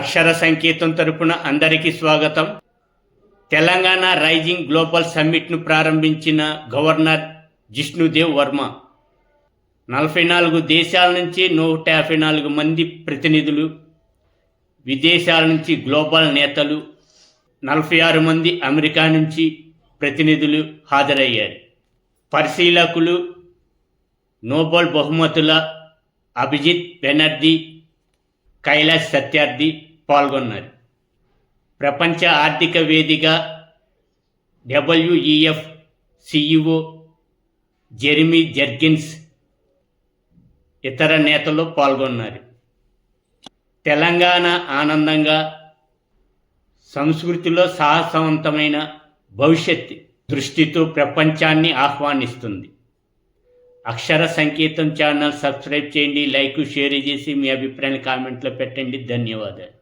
అక్షర సంకేతం తరపున అందరికీ స్వాగతం. తెలంగాణ రైజింగ్ గ్లోబల్ సమ్మిట్ను ప్రారంభించిన గవర్నర్ జిష్ణుదేవ్ వర్మ. నలభై నాలుగు దేశాల నుంచి నూట యాభై నాలుగు మంది ప్రతినిధులు విదేశాల నుంచి గ్లోబల్ నేతలు నలభై ఆరు మంది అమెరికా నుంచి ప్రతినిధులు హాజరయ్యారు. పరిశీలకులు నోబెల్ బహుమతుల అభిజిత్ బెనర్జీ కైలాష్ సత్యార్థి పాల్గొన్నారు. ప్రపంచ ఆర్థిక వేదిక డబ్ల్యూఈఎఫ్ సిఇఓ జెర్మీ జర్గిన్స్ ఇతర నేతలు పాల్గొన్నారు. తెలంగాణ ఆనందంగా సంస్కృతిలో సాహసవంతమైన భవిష్యత్ దృష్టితో ప్రపంచాన్ని ఆహ్వానిస్తుంది. అక్షర సంకేతం ఛానల్ సబ్స్క్రైబ్ చేయండి లైక్ షేర్ చేసి మీ అభిప్రాయాన్ని కామెంట్లో పెట్టండి. ధన్యవాదాలు.